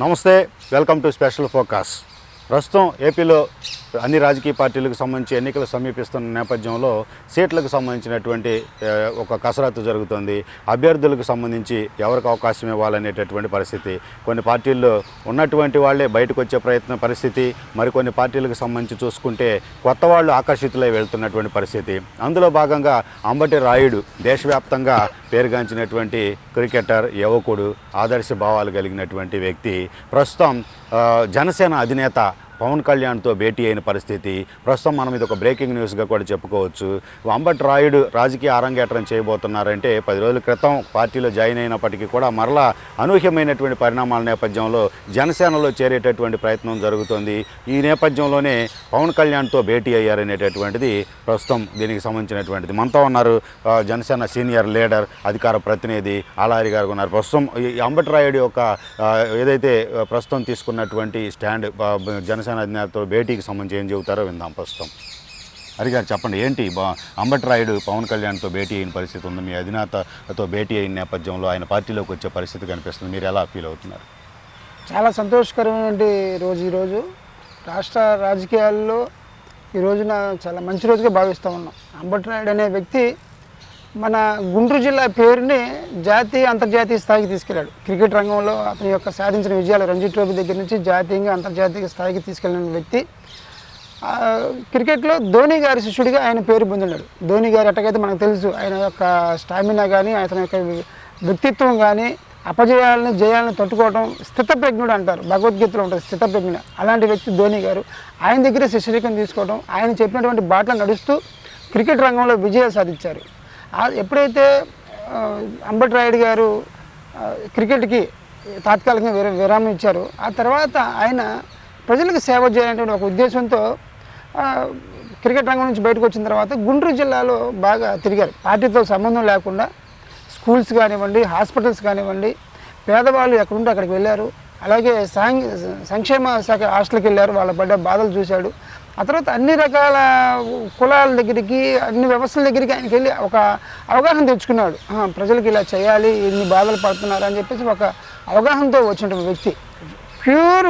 నమస్తే welcome to special focus. ప్రస్తుతం ఏపీలో అన్ని రాజకీయ పార్టీలకు సంబంధించి ఎన్నికలు సమీపిస్తున్న నేపథ్యంలో సీట్లకు సంబంధించినటువంటి ఒక కసరత్తు జరుగుతుంది. అభ్యర్థులకు సంబంధించి ఎవరికి అవకాశం ఇవ్వాలనేటటువంటి పరిస్థితి. కొన్ని పార్టీల్లో ఉన్నటువంటి వాళ్ళే బయటకు వచ్చే ప్రయత్న పరిస్థితి. మరికొన్ని పార్టీలకు సంబంధించి చూసుకుంటే కొత్త వాళ్ళు ఆకర్షితులై వెళ్తున్నటువంటి పరిస్థితి. అందులో భాగంగా అంబటి రాయుడు దేశవ్యాప్తంగా పేరుగాంచినటువంటి క్రికెటర్ యువకుడు ఆదర్శ భావాలు కలిగినటువంటి వ్యక్తి. ప్రస్తుతం జనసేన అధినేత పవన్ కళ్యాణ్తో భేటీ అయిన పరిస్థితి. ప్రస్తుతం మనం ఇది ఒక బ్రేకింగ్ న్యూస్గా కూడా చెప్పుకోవచ్చు. అంబట్ రాయుడు రాజకీయ అరంగేట్రం చేయబోతున్నారంటే పది రోజుల క్రితం పార్టీలో జాయిన్ అయినప్పటికీ కూడా మరలా అనూహ్యమైనటువంటి పరిణామాల నేపథ్యంలో జనసేనలో చేరేటటువంటి ప్రయత్నం జరుగుతోంది. ఈ నేపథ్యంలోనే పవన్ కళ్యాణ్తో భేటీ అయ్యారనేటటువంటిది ప్రస్తుతం దీనికి సంబంధించినటువంటిది. మనతో ఉన్నారు జనసేన సీనియర్ లీడర్ అధికార ప్రతినిధి ఆలారి గారు ఉన్నారు. ప్రస్తుతం ఈ అంబట్ రాయుడు యొక్క ఏదైతే ప్రస్తుతం తీసుకున్నటువంటి స్టాండ్ జనసేన జనసేన అధినేతతో భేటీకి సంబంధించి ఏం చెబుతారో విందాం ప్రస్తుతం. హరిగారు చెప్పండి ఏంటి బా రాయుడు పవన్ కళ్యాణ్తో భేటీ అయిన పరిస్థితి ఉంది? మీ అధినేతతో భేటీ అయిన నేపథ్యంలో ఆయన పార్టీలోకి వచ్చే పరిస్థితి కనిపిస్తుంది. మీరు ఎలా ఫీల్ అవుతున్నారు? చాలా సంతోషకరమైన రోజు ఈరోజు రాష్ట్ర రాజకీయాల్లో ఈ రోజున చాలా మంచి రోజుగా భావిస్తూ ఉన్నాం. అంబట్రాయుడు అనే వ్యక్తి మన గుంటూరు జిల్లా పేరుని జాతీయ అంతర్జాతీయ స్థాయికి తీసుకెళ్ళాడు క్రికెట్ రంగంలో అతని యొక్క సాధించిన విజయాలు రంజీ ట్రోఫీ దగ్గర నుంచి జాతీయంగా అంతర్జాతీయ స్థాయికి తీసుకెళ్ళిన వ్యక్తి. క్రికెట్లో ధోని గారి శిష్యుడిగా ఆయన పేరు పొందినాడు ధోని గారు ఎట్టకైతే మనకు తెలుసు ఆయన యొక్క స్టామినా కానీ అతని యొక్క వ్యక్తిత్వం కానీ అపజయాలను జయాలను తట్టుకోవడం స్థితప్రజ్ఞుడు అంటారు. భగవద్గీతలో ఉంటుంది స్థితప్రజ్ఞ అలాంటి వ్యక్తి ధోని గారు ఆయన దగ్గర శిష్యరికం తీసుకోవడం ఆయన చెప్పినటువంటి బాటలు నడుస్తూ క్రికెట్ రంగంలో విజయాలు సాధించారు. ఎప్పుడైతే అంబట్ రాయుడు గారు క్రికెట్కి తాత్కాలికంగా విర విరామం ఇచ్చారు ఆ తర్వాత ఆయన ప్రజలకు సేవ చేయాలనేటువంటి ఒక ఉద్దేశంతో క్రికెట్ రంగం నుంచి బయటకు వచ్చిన తర్వాత గుంటూరు జిల్లాలో బాగా తిరిగారు. పార్టీతో సంబంధం లేకుండా స్కూల్స్ కానివ్వండి హాస్పిటల్స్ కానివ్వండి పేదవాళ్ళు ఎక్కడుంటే అక్కడికి వెళ్ళారు. అలాగే సాంఘ సంక్షేమ శాఖ హాస్టల్కి వెళ్ళారు. వాళ్ళ పడ్డ బాధలు చూశాడు. ఆ తర్వాత అన్ని రకాల కులాల దగ్గరికి అన్ని వ్యవస్థల దగ్గరికి ఆయనకి వెళ్ళి ఒక అవగాహన తెచ్చుకున్నాడు. ప్రజలకు ఇలా చేయాలి ఇన్ని బాధలు పడుతున్నారు అని చెప్పేసి ఒక అవగాహనతో వచ్చిన వ్యక్తి. ప్యూర్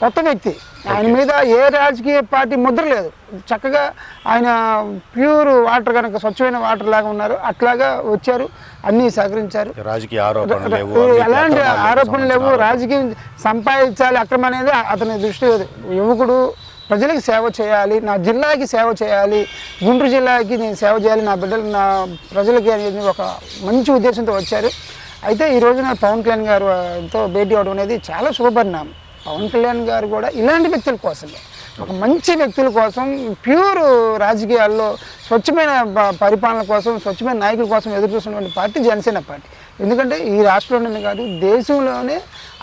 కొత్త వ్యక్తి. ఆయన మీద ఏ రాజకీయ పార్టీ ముద్ర లేదు. చక్కగా ఆయన ప్యూర్ వాటర్ కనుక స్వచ్ఛమైన వాటర్ లాగా ఉన్నారు. అట్లాగా వచ్చారు అన్నీ సహకరించారు. రాజకీయ ఎలాంటి ఆరోపణలు లేవు రాజకీయం సంపాదించాలి అక్రమం అనేది అతని దృష్టి లేదు యువకుడు ప్రజలకు సేవ చేయాలి నా జిల్లాకి సేవ చేయాలి గుంటూరు జిల్లాకి నేను సేవ చేయాలి నా బిడ్డలు నా ప్రజలకి అనేది ఒక మంచి ఉద్దేశంతో వచ్చారు. అయితే ఈ రోజున పవన్ కళ్యాణ్ గారు భేటీ అవడం అనేది చాలా శుభపరిణామం. పవన్ కళ్యాణ్ గారు కూడా ఇలాంటి వ్యక్తుల కోసమే. ఒక మంచి వ్యక్తుల కోసం ప్యూర్ రాజకీయాల్లో స్వచ్ఛమైన పరిపాలన కోసం స్వచ్ఛమైన నాయకుల కోసం ఎదురు చూస్తున్నటువంటి పార్టీ జనసేన పార్టీ. ఎందుకంటే ఈ రాష్ట్రంలోనే కాదు దేశంలోనే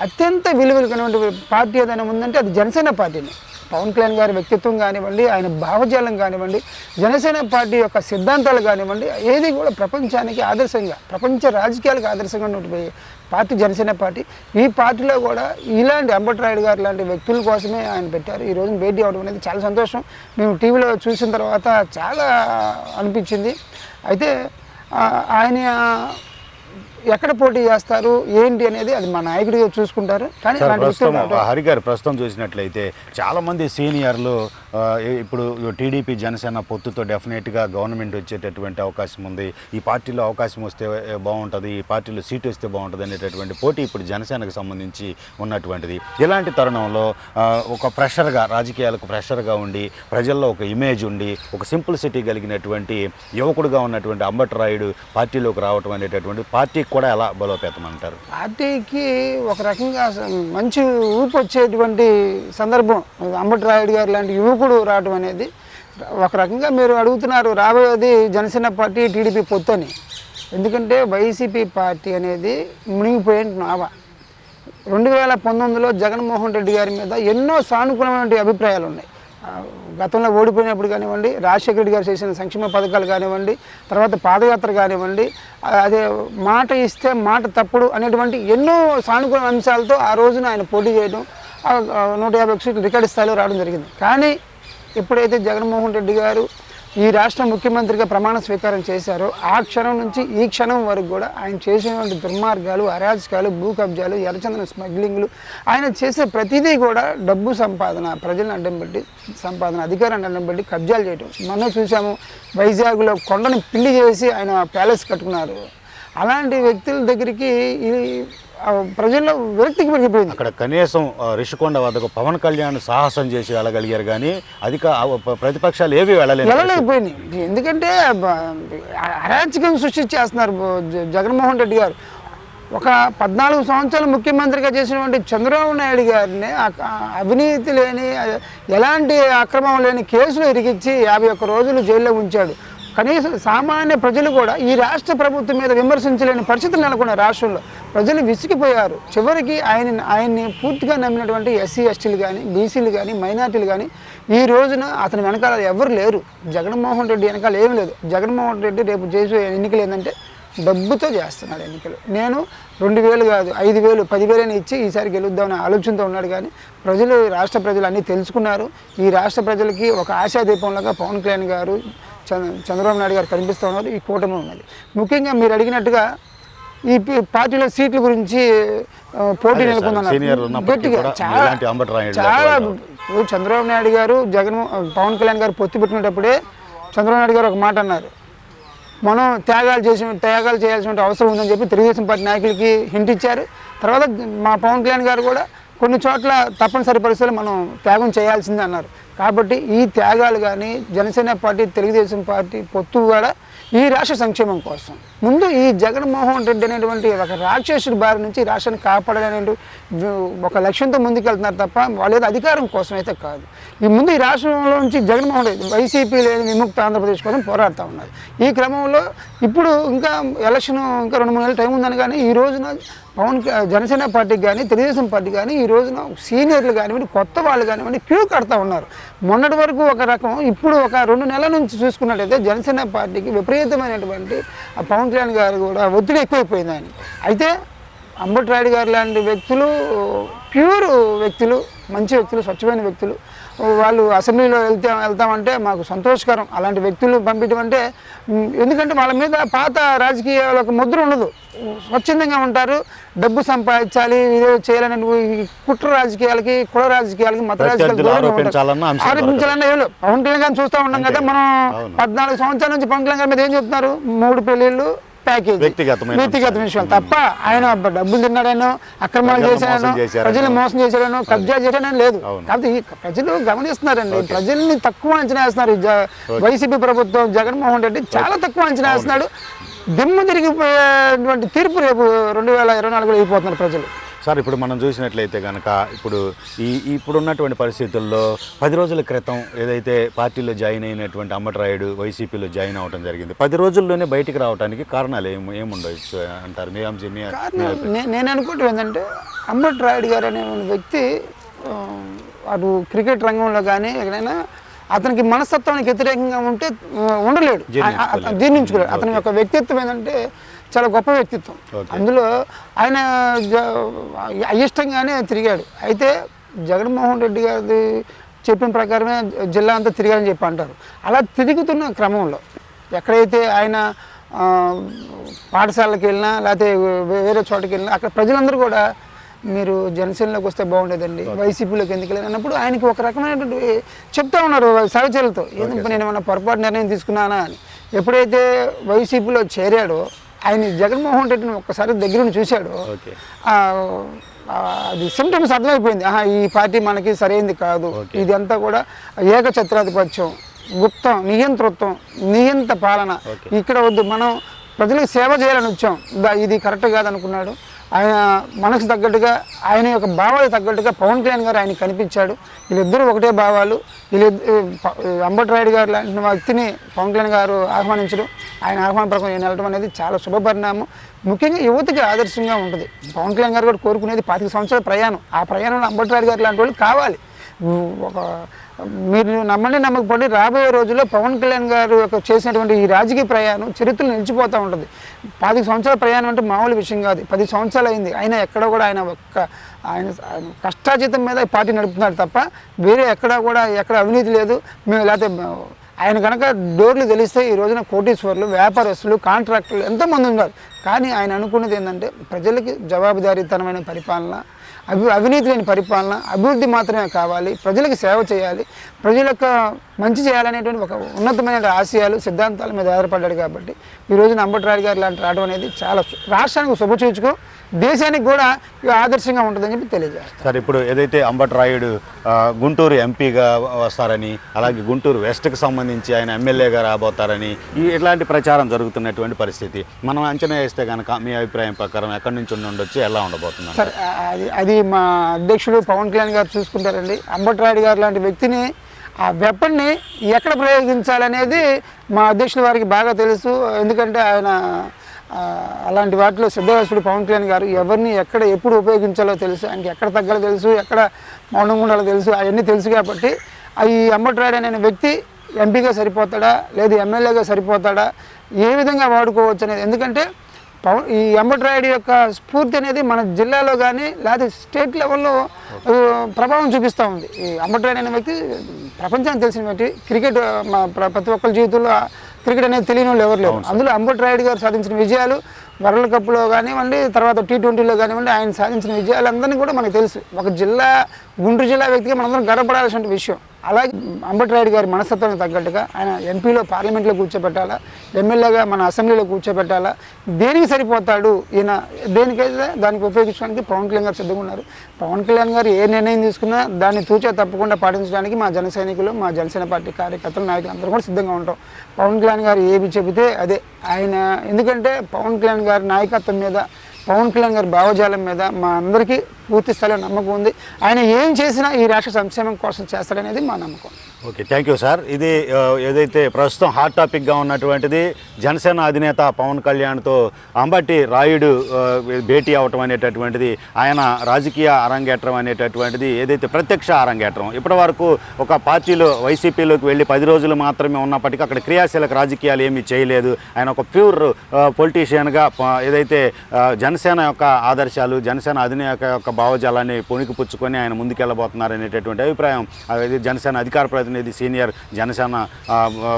అత్యంత విలువలైనటువంటి పార్టీ ఏదైనా ఉందంటే అది జనసేన పార్టీనే. పవన్ కళ్యాణ్ గారి వ్యక్తిత్వం కానివ్వండి ఆయన భావజాలం కానివ్వండి జనసేన పార్టీ యొక్క సిద్ధాంతాలు కానివ్వండి ఏది కూడా ప్రపంచానికి ఆదర్శంగా ప్రపంచ రాజకీయాలకు ఆదర్శంగా ఉన్నటువంటి పార్టీ జనసేన పార్టీ. ఈ పార్టీలో కూడా ఇలాంటి అంబట్రాయుడు గారు లాంటి వ్యక్తుల కోసమే ఆయన పెట్టారు. ఈ రోజు భేటీ అవడం అనేది చాలా సంతోషం. మేము టీవీలో చూసిన తర్వాత చాలా అనిపించింది. అయితే ఆయన ఎక్కడ పోటీ చేస్తారు ఏంటి అనేది అది మా నాయకుడిగా చూసుకుంటారు. కానీ హరి గారు ప్రస్తుతం చూసినట్లయితే చాలామంది సీనియర్లు ఇప్పుడు టీడీపీ జనసేన పొత్తుతో డెఫినెట్గా గవర్నమెంట్ వచ్చేటటువంటి అవకాశం ఉంది. ఈ పార్టీలో అవకాశం వస్తే బాగుంటుంది ఈ పార్టీలో సీట్ వస్తే బాగుంటుంది అనేటటువంటి పోటీ ఇప్పుడు జనసేనకు సంబంధించి ఉన్నటువంటిది. ఇలాంటి తరుణంలో ఒక ఫ్రెషర్గా రాజకీయాలకు ఫ్రెషర్గా ఉండి ప్రజల్లో ఒక ఇమేజ్ ఉండి ఒక సింప్లిసిటీ కలిగినటువంటి యువకుడుగా ఉన్నటువంటి అంబటి రాయుడు పార్టీలోకి రావటం అనేటటువంటి పార్టీకి కూడా ఎలా బలోపేతం అంటారు పార్టీకి ఒక రకంగా మంచి ఊపు వచ్చేటువంటి సందర్భం. అంబటి రాయుడు గారు లాంటి యువకుడు రావడం అనేది ఒక రకంగా మీరు అడుగుతున్నారు రాబోయేది జనసేన పార్టీ టీడీపీ పొత్తు అని ఎందుకంటే వైసీపీ పార్టీ అనేది మునిగిపోయే నావ. రెండు వేల పంతొమ్మిదిలో జగన్మోహన్ రెడ్డి గారి మీద ఎన్నో సానుకూలమైన అభిప్రాయాలు ఉన్నాయి గతంలో ఓడిపోయినప్పుడు కానివ్వండి రాజశేఖర రెడ్డి గారు చేసిన సంక్షేమ పథకాలు కానివ్వండి తర్వాత పాదయాత్ర కానివ్వండి అదే మాట ఇస్తే మాట తప్పుడు అనేటువంటి ఎన్నో సానుకూల అంశాలతో ఆ రోజున ఆయన పోటీ చేయడం నూట యాభై సీట్లు రికార్డు స్థాయిలో రావడం జరిగింది. కానీ ఎప్పుడైతే జగన్మోహన్ రెడ్డి గారు ఈ రాష్ట్ర ముఖ్యమంత్రిగా ప్రమాణ స్వీకారం చేశారో. ఆ క్షణం నుంచి ఈ క్షణం వరకు కూడా ఆయన చేసినటువంటి దుర్మార్గాలు అరాజకాలు భూ కబ్జాలు ఎర్రచందన స్మగ్లింగ్లు ఆయన చేసే ప్రతిదీ కూడా డబ్బు సంపాదన ప్రజలను అడ్డం పెట్టి సంపాదన అధికారాన్ని అడ్డం పెట్టి కబ్జాలు చేయడం మనం చూసాము వైజాగ్లో కొండను పిల్లి చేసి ఆయన ప్యాలెస్ కట్టుకున్నారు. అలాంటి వ్యక్తుల దగ్గరికి ప్రజల్లో విరక్తికి పెరిగిపోయింది అక్కడ కనీసం రిషికొండ వద్దకు పవన్ కళ్యాణ్ సాహసం చేసి వెళ్ళగలిగారు కానీ అధిక ప్రతిపక్షాలు ఏవి వెళ్ళలేదు. వెళ్ళలేకపోయినాయి ఎందుకంటే అరాచకం సృష్టించేస్తున్నారు జగన్మోహన్ రెడ్డి గారు. ఒక పద్నాలుగు సంవత్సరాలు ముఖ్యమంత్రిగా చేసినటువంటి చంద్రబాబు నాయుడు గారిని అవినీతి లేని ఎలాంటి అక్రమం లేని కేసులు ఇరికిచ్చి యాభై ఒక్క రోజులు జైల్లో ఉంచాడు. కనీసం సామాన్య ప్రజలు కూడా ఈ రాష్ట్ర ప్రభుత్వం మీద విమర్శించలేని పరిస్థితులు నెలకొన్న రాష్ట్రంలో. ప్రజలు విసిగిపోయారు. చివరికి ఆయన ఆయన్ని పూర్తిగా నమ్మినటువంటి ఎస్సీ ఎస్టీలు కానీ బీసీలు కానీ మైనార్టీలు కానీ ఈ రోజున అతని వెనకాల ఎవరు లేరు. జగన్మోహన్ రెడ్డి వెనకాల ఏం లేదు. జగన్మోహన్ రెడ్డి రేపు చేసే ఎన్నికలు ఏంటంటే డబ్బుతో చేస్తున్నాడు ఎన్నికలు. నేను రెండు వేలు కాదు ఐదు వేలు పదివేలని ఇచ్చి ఈసారి గెలుద్దామనే ఆలోచనతో ఉన్నాడు కానీ ప్రజలు రాష్ట్ర ప్రజలు అన్నీ తెలుసుకున్నారు. ఈ రాష్ట్ర ప్రజలకి ఒక ఆశాదీపంలాగా పవన్ కళ్యాణ్ గారు చంద్రబాబు నాయుడు గారు కనిపిస్తూ ఉన్నారు. ఈ కూటమి ఉన్నది. ముఖ్యంగా మీరు అడిగినట్టుగా ఈ పార్టీలో సీట్ల గురించి పోటీ నెలకొందన్నారు. గట్టిగా చాలా చాలా చంద్రబాబు నాయుడు గారు జగన్ పవన్ కళ్యాణ్ గారు పొత్తు పెట్టుకునేటప్పుడే చంద్రబాబు నాయుడు గారు ఒక మాట అన్నారు. మనం త్యాగాలు చేసి త్యాగాలు చేయాల్సిన అవసరం ఉందని చెప్పి తెలుగుదేశం పార్టీ నాయకులకి హింట్ ఇచ్చారు. తర్వాత మా పవన్ కళ్యాణ్ గారు కూడా కొన్ని చోట్ల తప్పనిసరి పరిస్థితుల్లో మనం త్యాగం చేయాల్సిందే అన్నారు. కాబట్టి ఈ త్యాగాలు కానీ జనసేన పార్టీ తెలుగుదేశం పార్టీ పొత్తు కూడా ఈ రాష్ట్ర సంక్షేమం కోసం. ముందు ఈ జగన్మోహన్ రెడ్డి అనేటువంటి ఒక రాక్షసుడి బారి నుంచి రాష్ట్రాన్ని కాపాడాలనే ఒక లక్ష్యంతో ముందుకెళ్తున్నారు తప్ప వాళ్ళు అధికారం కోసం అయితే కాదు. ఈ ముందు ఈ రాష్ట్రంలో నుంచి జగన్మోహన్ రెడ్డి వైసీపీ లేని విముక్త ఆంధ్రప్రదేశ్ కోసం పోరాడుతూ ఉన్నారు. ఈ క్రమంలో ఇప్పుడు ఇంకా ఎలక్షన్ ఇంకా రెండు మూడు నెలల టైం ఉందని కానీ ఈ రోజున పవన్ జనసేన పార్టీకి కానీ తెలుగుదేశం పార్టీ కానీ ఈ రోజున సీనియర్లు కానివ్వండి కొత్త వాళ్ళు కానివ్వండి క్యూ కడతా ఉన్నారు. మొన్నటి వరకు ఒక రకం ఇప్పుడు ఒక రెండు నెలల నుంచి చూసుకున్నట్లయితే జనసేన పార్టీకి విపరీతమైనటువంటి ఆ పవన్ కళ్యాణ్ గారు కూడా ఒత్తిడి ఎక్కువైపోయింది ఆయన అయితే అంబటి రాయుడు గారు లాంటి వ్యక్తులు ప్యూర్ వ్యక్తులు మంచి వ్యక్తులు స్వచ్ఛమైన వ్యక్తులు వాళ్ళు అసెంబ్లీలో వెళ్తే వెళ్తామంటే మాకు సంతోషకరం. అలాంటి వ్యక్తులు పంపించడం అంటే ఎందుకంటే వాళ్ళ మీద పాత రాజకీయాల ఒక ముద్ర ఉండదు. స్వచ్ఛందంగా ఉంటారు డబ్బు సంపాదించాలి ఇదే చేయాలని కుట్ర రాజకీయాలకి కుల రాజకీయాలకి మత రాజకీయాలకు. ఆరోపించాలన్న ఏం పవన్ కళ్యాణ్ గారిని చూస్తూ ఉన్నాం కదా మనం. పద్నాలుగు సంవత్సరాల నుంచి పవన్ కళ్యాణ్ గారి మీద ఏం చెప్తున్నారు? మూడు పెళ్ళిళ్ళు ప్యాకేజ్. వ్యక్తిగతమైన వ్యక్తిగత విషయాలు తప్ప ఆయన డబ్బులు తిన్నాడనో అక్రమాలు చేశాడనో. ప్రజలు మోసం చేశాడనో కబ్జా చేశాడని లేదు. కాబట్టి ప్రజలు గమనిస్తున్నారండి. ప్రజల్ని తక్కువ అంచనా వేస్తున్నారు. వైసీపీ ప్రభుత్వం జగన్మోహన్ రెడ్డి చాలా తక్కువ అంచనా వేస్తున్నాడు. దిమ్మ తిరిగిపోయేటువంటి తీర్పు రేపు రెండు వేల ఇరవై నాలుగులో అయిపోతున్నారు ప్రజలు. సార్ ఇప్పుడు మనం చూసినట్లయితే కనుక ఇప్పుడు ఈ ఇప్పుడున్నటువంటి పరిస్థితుల్లో పది రోజుల క్రితం ఏదైతే పార్టీలో జాయిన్ అయినటువంటి అమ్మటరాయుడు వైసీపీలో జాయిన్ అవ్వడం జరిగింది. పది రోజుల్లోనే బయటికి రావడానికి కారణాలు ఏం ఏముండవచ్చు అంటారు? మీ అంశం నేను అనుకుంటే ఏంటంటే అంబట్ రాయుడు గారు అనే వ్యక్తి అటు క్రికెట్ రంగంలో కానీ ఎక్కడైనా అతనికి మనస్తత్వానికి వ్యతిరేకంగా ఉంటే ఉండలేడు. జీర్ణించుకోలేడు. అతని యొక్క వ్యక్తిత్వం ఏంటంటే చాలా గొప్ప వ్యక్తిత్వం. అందులో ఆయన అయిష్టంగానే తిరిగాడు. అయితే జగన్మోహన్ రెడ్డి గారి చెప్పిన ప్రకారమే జిల్లా అంతా తిరిగారని చెప్పి అంటారు. అలా తిరుగుతున్న క్రమంలో ఎక్కడైతే ఆయన పాఠశాలకు వెళ్ళినా లేకపోతే వేరే చోటకి వెళ్ళినా అక్కడ ప్రజలందరూ కూడా మీరు జనసేనలోకి వస్తే బాగుండేదండి. వైసీపీలోకి ఎందుకు వెళ్ళారు అన్నప్పుడు ఆయనకి ఒక రకమైనటువంటి చెప్తా ఉన్నారు సహచరులతో ఎందుకు నేను ఏమన్నా పొరపాటు నిర్ణయం తీసుకున్నానా అని. ఎప్పుడైతే వైసీపీలో చేరాడో ఆయన జగన్మోహన్ రెడ్డిని ఒక్కసారి దగ్గర చూశాడో. అది సిమ్టమ్స్ అర్థమైపోయింది. ఆహా ఈ పార్టీ మనకి సరైంది కాదు. ఇదంతా కూడా ఏకఛత్రాధిపత్యం గుప్తం నియంతృత్వం నియంత పాలన. ఇక్కడ వద్దు మనం ప్రజలకు సేవ చేయాలని వచ్చాం. ఇది కరెక్ట్ కాదనుకున్నాడు. ఆయన మనసు తగ్గట్టుగా ఆయన యొక్క భావాలు తగ్గట్టుగా పవన్ కళ్యాణ్ గారు ఆయన కనిపించాడు. వీళ్ళిద్దరూ ఒకటే భావాలు. వీళ్ళిద్దరు అంబటి గారు లాంటి వ్యక్తిని పవన్ కళ్యాణ్ గారు ఆహ్వానించడం ఆయన ఆహ్వాన ప్రకారం నేను వెళ్ళడం అనేది చాలా శుభపరిణామం ముఖ్యంగా యువతకి ఆదర్శంగా ఉంటుంది. పవన్ కళ్యాణ్ గారు కూడా కోరుకునేది పాతిక సంవత్సరాల ప్రయాణం. ఆ ప్రయాణంలో అంబటి గారు లాంటి వాళ్ళు కావాలి. ఒక మీరు నమ్మండి నమ్మకపోండి. రాబోయే రోజుల్లో పవన్ కళ్యాణ్ గారు యొక్క చేసినటువంటి ఈ రాజకీయ ప్రయాణం చరిత్రలో నిలిచిపోతూ ఉంటుంది. పది సంవత్సరాల ప్రయాణం అంటే మామూలు విషయం కాదు. పది సంవత్సరాలు అయింది. ఆయన ఎక్కడ కూడా ఆయన ఒక్క ఆయన కష్టాజీతం మీద పార్టీ నడుపుతున్నాడు తప్ప వేరే ఎక్కడా కూడా ఎక్కడ అవినీతి లేదు. మేము లేకపోతే ఆయన కనుక డోర్లు తెలిస్తే ఈ రోజున కోటీశ్వర్లు వ్యాపారస్తులు కాంట్రాక్టర్లు ఎంతోమంది ఉన్నారు? కానీ ఆయన అనుకున్నది ఏంటంటే ప్రజలకి జవాబుదారీతనమైన పరిపాలన అభి అవినీతి లేని పరిపాలన అభివృద్ధి మాత్రమే కావాలి ప్రజలకు సేవ చేయాలి ప్రజల యొక్క మంచి చేయాలనేటువంటి ఒక ఉన్నతమైన ఆశయాలు సిద్ధాంతాల మీద ఆధారపడ్డాడు కాబట్టి ఈ రోజున అంబటరాయుడు గారు లాంటి రావడం అనేది చాలా రాష్ట్రానికి శుభసూచకం దేశానికి కూడా ఆదర్శంగా ఉంటుందని చెప్పి తెలియజేస్తాను సార్ ఇప్పుడు ఏదైతే అంబటరాయుడు ఆ, గుంటూరు ఎంపీగా వస్తారని అలాగే గుంటూరు వెస్ట్కి సంబంధించి ఆయన ఎమ్మెల్యేగా రాబోతారని ఇట్లాంటి ప్రచారం జరుగుతున్నటువంటి పరిస్థితి మనం అంచనా వేస్తే కనుక మీ అభిప్రాయం ప్రకారం ఎక్కడి నుంచి ఉండి ఉండొచ్చు ఎలా ఉండబోతుంది సరే అది అది మా అధ్యక్షుడు పవన్ కళ్యాణ్ గారు చూసుకుంటారండి. అంబట్రాయుడు గారు లాంటి వ్యక్తిని ఆ వెపన్ని ఎక్కడ ప్రయోగించాలనేది మా అధ్యక్షుల వారికి బాగా తెలుసు. ఎందుకంటే ఆయన అలాంటి వాటిలో సిద్ధవేశ్వరుడు పవన్ కళ్యాణ్ గారు ఎవరిని ఎక్కడ ఎప్పుడు ఉపయోగించాలో తెలుసు ఆయనకి ఎక్కడ తగ్గాలో తెలుసు ఎక్కడ మౌనంగా ఉండాలో తెలుసు అవన్నీ తెలుసు కాబట్టి ఆ ఈ అంబట్రాయుడు అనే వ్యక్తి ఎంపీగా సరిపోతాడా లేదు ఎమ్మెల్యేగా సరిపోతాడా ఏ విధంగా వాడుకోవచ్చు అనేది. ఎందుకంటే పవన్ ఈ అంబట్రాయుడు యొక్క స్ఫూర్తి అనేది మన జిల్లాలో కానీ లేదా స్టేట్ లెవెల్లో ప్రభావం చూపిస్తూ ఉంది. ఈ అంబట్రాయుడు అనే వ్యక్తి ప్రపంచానికి తెలిసిన వ్యక్తి క్రికెట్ మా ప్ర- ప్రతి ఒక్కరి జీవితంలో క్రికెట్ అనేది తెలియని వాళ్ళు ఎవరు లేరు. అందులో అంబట్రాయుడు గారు సాధించిన విజయాలు వరల్డ్ కప్లో కానివ్వండి తర్వాత టీ ట్వంటీలో కానివ్వండి ఆయన సాధించిన విజయాలందరినీ కూడా మనకు తెలుసు. ఒక జిల్లా గుంటూరు జిల్లా వ్యక్తిగా మనందరం గర్వపడాల్సిన విషయం. అలాగే అంబటిరాయుడు గారి మనస్తత్వానికి తగ్గట్టుగా ఆయన ఎంపీలో పార్లమెంట్లో కూర్చోబెట్టాలా ఎమ్మెల్యేగా మన అసెంబ్లీలో కూర్చోబెట్టాలా దేనికి సరిపోతాడు ఈయన? దేనికైతే దానికి ఉపయోగించడానికి పవన్ కళ్యాణ్ గారు సిద్ధంగా ఉన్నారు. పవన్ కళ్యాణ్ గారు ఏ నిర్ణయం తీసుకున్నా దాన్ని తూచా తప్పకుండా పాటించడానికి మా జన సైనికులు మా జనసేన పార్టీ కార్యకర్తలు నాయకులు అందరూ కూడా సిద్ధంగా ఉంటాం. పవన్ కళ్యాణ్ గారు ఏమి చెబితే అదే. ఆయన ఎందుకంటే పవన్ కళ్యాణ్ గారి నాయకత్వం మీద పవన్ కళ్యాణ్ గారి భావజాలం మీద మా అందరికీ పూర్తి స్థాయిలో నమ్మకం ఉంది. ఆయన ఏం చేసినా ఈ రాష్ట్ర సంక్షేమం కోసం చేస్తాడనేది మా నమ్మకం. Okay thank you sir. ఇది ఏదైతే ప్రస్తుతం హాట్ టాపిక్గా ఉన్నటువంటిది జనసేన అధినేత పవన్ కళ్యాణ్తో అంబటి రాయుడు భేటీ అవటం అనేటటువంటిది ఆయన రాజకీయ అరంగేట్రం అనేటటువంటిది ఏదైతే ప్రత్యక్ష అరంగేట్రం ఇప్పటి వరకు ఒక పార్టీలో వైసీపీలోకి వెళ్ళి పది రోజులు మాత్రమే ఉన్నప్పటికీ అక్కడ క్రియాశీలక రాజకీయాలు ఏమీ చేయలేదు. ఆయన ఒక ప్యూర్ పొలిటీషియన్గా ఏదైతే జనసేన యొక్క ఆదర్శాలు జనసేన అధినేత యొక్క భావజాలాన్ని పొణికిపుచ్చుకొని ఆయన ముందుకెళ్ళబోతున్నారు అనేటటువంటి అభిప్రాయం. అది జనసేన అధికార ప్రతినిధి senior Janasena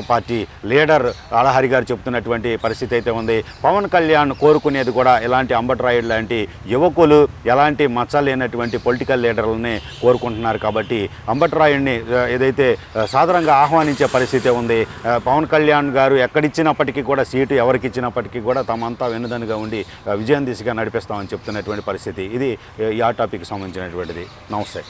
party leader Alahari garu చెప్తున్నటువంటి పరిస్థితి అయితే ఉంది. పవన్ కళ్యాణ్ కోరుకునేది కూడా ఇలాంటి అంబట్రాయుడు లాంటి యువకులు ఎలాంటి మచ్చ లేనటువంటి పొలిటికల్ లీడర్లని కోరుకుంటున్నారు కాబట్టి అంబట్రాయుడిని ఏదైతే సాధారణంగా ఆహ్వానించే పరిస్థితి ఉంది పవన్ కళ్యాణ్ గారు ఎక్కడిచ్చినప్పటికీ కూడా సీటు ఎవరికి ఇచ్చినప్పటికీ కూడా తమంతా వెన్నుదనుగా ఉండి విజయం దిశగా నడిపిస్తామని చెప్తున్నటువంటి పరిస్థితి. ఇది ఈ ఆ టాపిక్ సంబంధించినటువంటిది. నమస్తే.